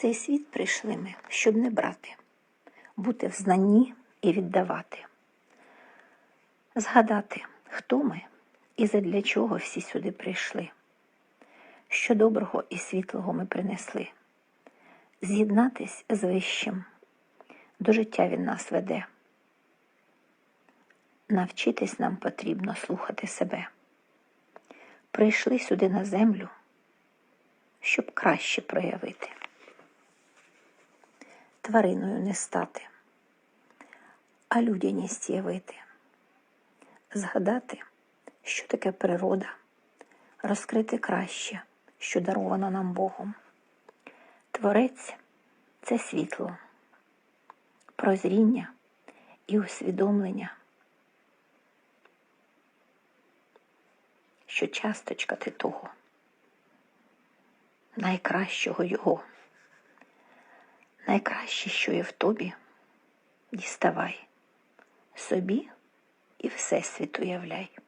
цей світ прийшли ми, щоб не брати, бути в знанні і віддавати, згадати, хто ми і задля чого всі сюди прийшли, що доброго і світлого ми принесли, з'єднатись з вищим, до життя він нас веде. Навчитись нам потрібно слухати себе. Прийшли сюди на землю, щоб краще проявити, твариною не стати, а людяність явити, згадати, що таке природа, розкрити краще, що даровано нам Богом. Творець це світло, прозріння і усвідомлення. що часточка ти того, найкращого його, найкраще, що є в тобі, діставай собі і всесвіту являй.